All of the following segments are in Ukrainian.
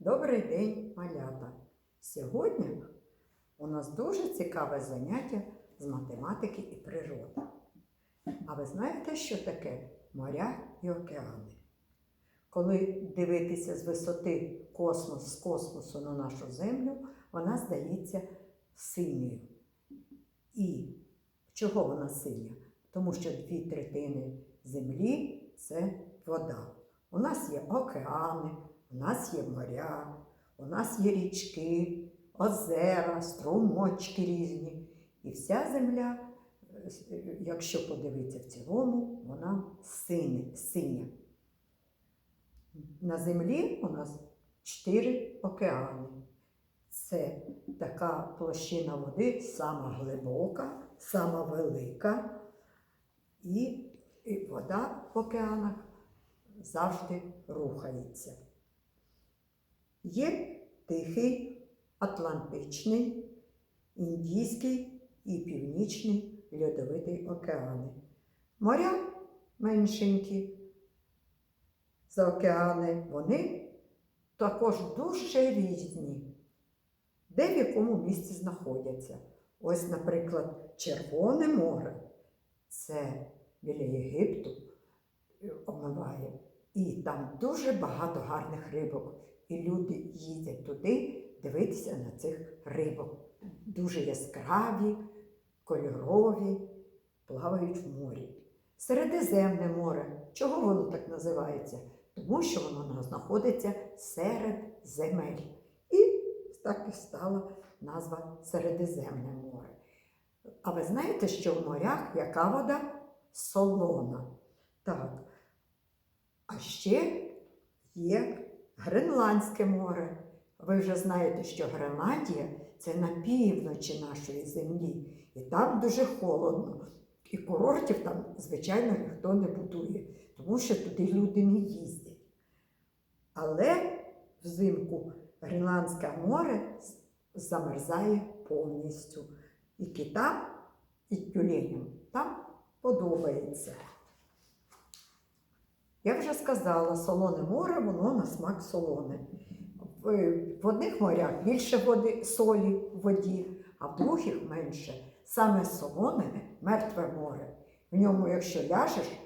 Добрий день, малята! Сьогодні у нас дуже цікаве заняття з математики і природи. А ви знаєте, що таке моря і океани? Коли дивитися з висоти космос з космосу на нашу землю, вона здається синьою. І чого вона синя? Тому що дві третини землі це вода. У нас є океани, у нас є моря, у нас є річки, озера, струмочки різні. І вся земля, е, якщо подивитися в цілому, вона синя. синя. На землі у нас чотири океани. Це така площина води, сама глибока, сама велика, і, і вода в океанах завжди рухається. Є Тихий, Атлантичний, Індійський і Північний льодовитий океани. Моря меншенькі за океани, вони також дуже різні, де в якому місці знаходяться. Ось, наприклад, Червоне море це біля Єгипту е, омиває. І там дуже багато гарних рибок. І люди їздять туди дивитися на цих рибок. Дуже яскраві, кольорові, плавають в морі. Середземне море. Чого воно так називається? Тому що воно знаходиться серед земель. І так і стала назва Середземне море. А ви знаєте, що в морях яка вода? Солона. Так. А ще є Гренландське море. Ви вже знаєте, що Гренландія це на півночі нашої землі, і там дуже холодно. І курортів там, звичайно, ніхто не будує, тому що туди люди не їздять. Але взимку Гренландське море замерзає повністю. І китам, і тюленям там подобається. Я вже сказала, солоне море, воно на смак солоне. В, одних морях більше води, солі в воді, а в других менше. Саме солоне мертве море. В ньому, якщо ляжеш,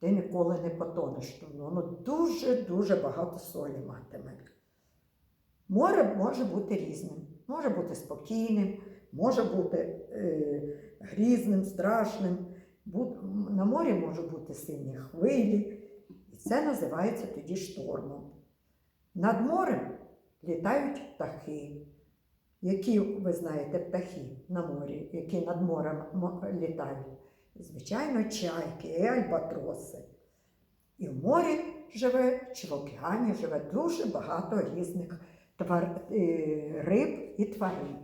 ти ніколи не потонеш. Тому воно дуже-дуже багато солі матиме. Море може бути різним, може бути спокійним, може бути е, грізним, страшним. На морі може бути сильні хвилі, це називається тоді штормом. Над морем літають птахи. Які ви знаєте птахи на морі, які над морем літають? Звичайно, чайки і альбатроси. І в морі живе, чи в океані живе дуже багато різних твар... е, риб і тварин.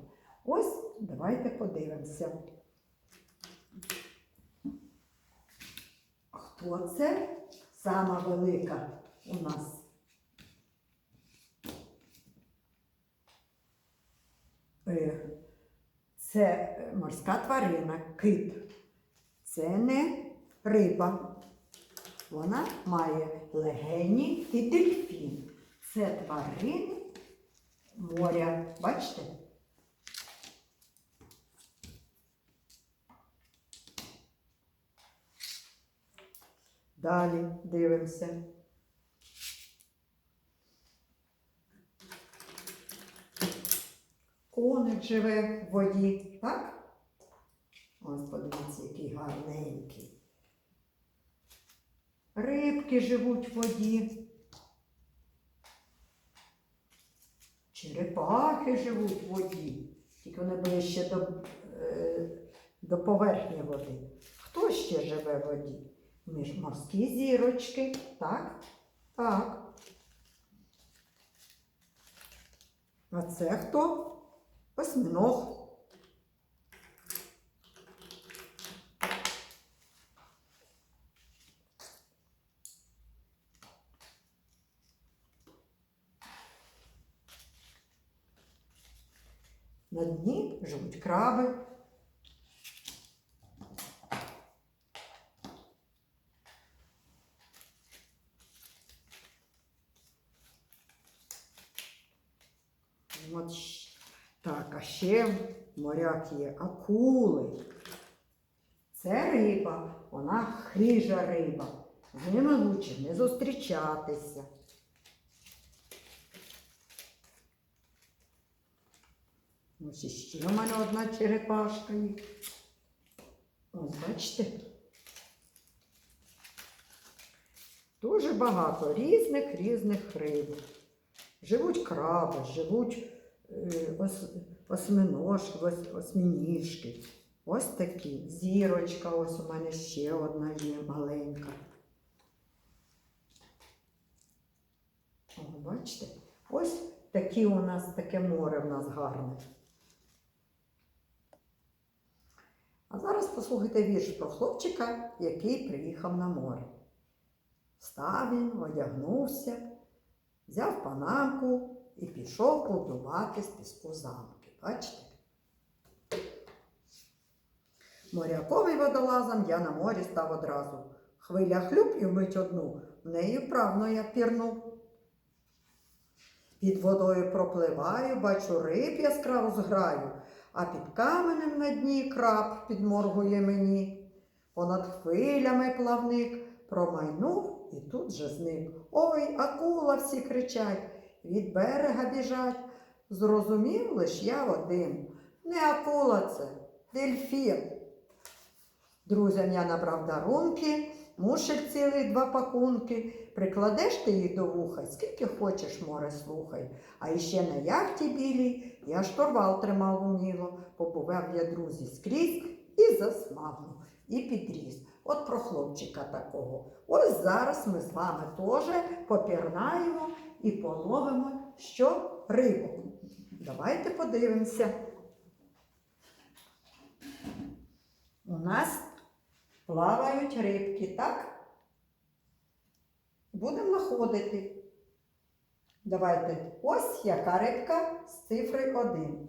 Ось давайте подивимося. Хто це? Сама велика у нас. Е, Це морська тварина, кит. Це не риба. Вона має легені і дельфін. Це тварини моря. Бачите? Далі дивимося. Коник живе в воді, так? Ось подивіться, який гарненький. Рибки живуть в воді. Черепахи живуть в воді. Тільки вони ближче до, е, до поверхні води. Хто ще живе в воді? Морські зірочки, так? Так. А це хто? Осьминог. На дні живуть краби. От Так, а ще моряк є акули. Це риба, вона хижа риба. З ними лучше не зустрічатися. Ось іще у мене одна черепашка є. Ось бачите. Дуже багато різних різних риб. Живуть краби, живуть е, ос, осьминожки, ос, осьмініжки. Ось такі. Зірочка, ось у мене ще одна є маленька. О, бачите? Ось такі у нас таке море в нас гарне. А зараз послухайте вірш про хлопчика, який приїхав на море. Встав він, одягнувся, взяв панамку і пішов побудувати з піску замки. Бачите? Моряковий водолазом я на морі став одразу. Хвиля хлюб і вмить одну, в неї вправно я пірнув. Під водою пропливаю, бачу риб яскраву зграю, а під каменем на дні краб підморгує мені. Понад хвилями плавник промайнув і тут же зник. Ой, акула всі кричать, від берега біжать. Зрозумів лиш я один. Не акула це, дельфін. Друзям я набрав дарунки, мушель цілий два пакунки. Прикладеш ти їх до вуха, скільки хочеш, море слухай. А іще на яхті білій я штурвал тримав уміло, побував я друзі скрізь і засмагнув, і підріс. От про хлопчика такого. Ось зараз ми з вами теж попірнаємо і половимо що рибу. Давайте подивимося. У нас плавають рибки, так? Будемо знаходити. Давайте ось яка рибка з цифри 1.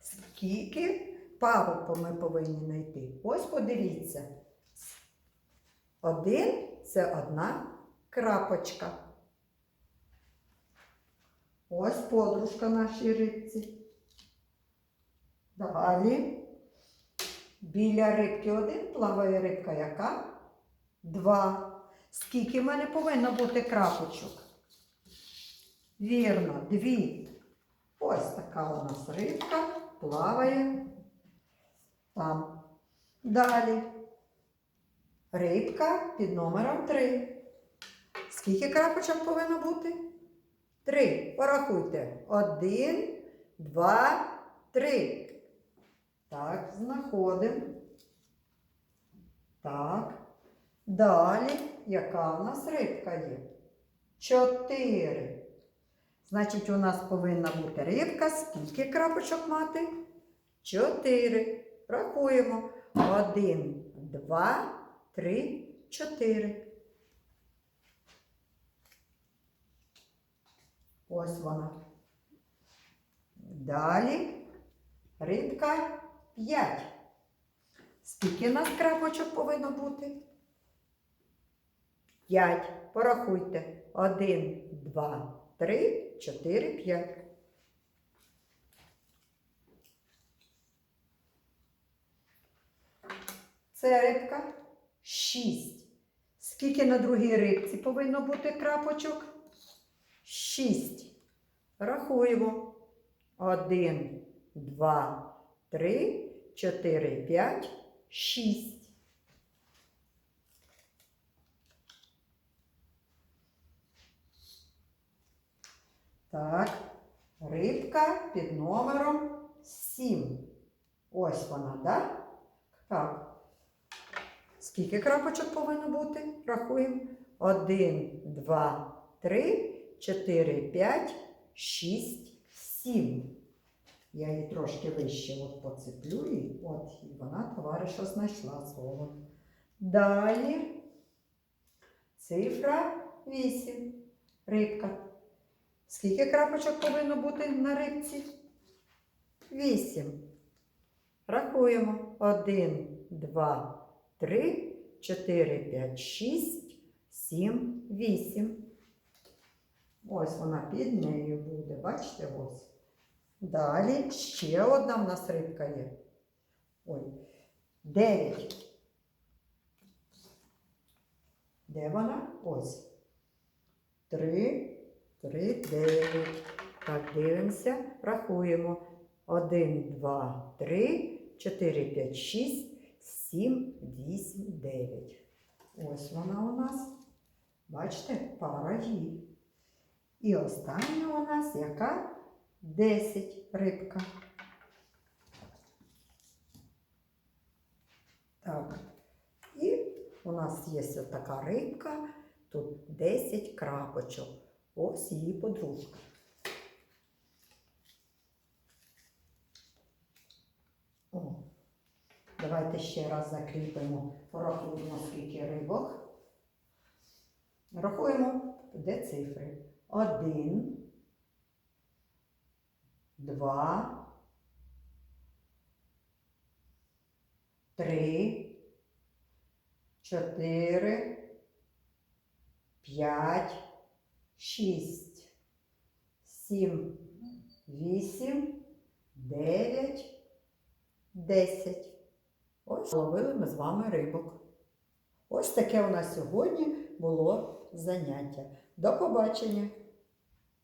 Скільки парубку ми повинні знайти? Ось подивіться. Один це одна крапочка. Ось подружка нашій рибці. Далі. Біля рибки один плаває рибка яка? Два. Скільки в мене повинно бути крапочок? Вірно, дві. Ось така у нас рибка плаває там. Далі. Рибка під номером 3. Скільки крапочок повинно бути? Три. Порахуйте. Один, два, три. Так, знаходимо. Так. Далі, яка у нас рибка є? Чотири. Значить, у нас повинна бути рибка. Скільки крапочок мати? Чотири. Рахуємо. Один, два, три, чотири. Ось вона. Далі рибка 5. Скільки нас крапочок повинно бути? 5. Порахуйте. 1, 2, 3, 4, 5. Це рибка 6. Скільки на другій рибці повинно бути крапочок? 6. Рахуємо. 1, 2, 3, 4, 5, 6. Так, рибка під номером 7. Ось вона, так? Так. Скільки крапочок повинно бути? Рахуємо. 1, 2, 3, 4, 5, 6, 7. Я її трошки вище от поцеплю і от вона товариша знайшла свого. Далі цифра 8. Рибка. Скільки крапочок повинно бути на рибці? 8. Рахуємо. 1, 2, 3, 4, 5, 6, 7, 8. Ось вона під нею буде. Бачите, ось. Далі ще одна в нас рибка є. Ой. Дев'ять. Де вона? Ось. Три, три, дев'ять. Так, дивимося, рахуємо. Один, два, три, чотири, п'ять, шість, сім, вісім, дев'ять. Ось вона у нас. Бачите, пара є. І остання у нас яка? Десять рибка. Так. І у нас є ось така рибка, тут 10 крапочок. Ось її подружка. О, давайте ще раз закріпимо, порахуємо, скільки рибок. Рахуємо, де цифри. Один, два, три, чотири, п'ять, шість, сім, вісім, дев'ять, десять. Ось ловили ми з вами рибок. Ось таке у нас сьогодні було заняття. До побачення!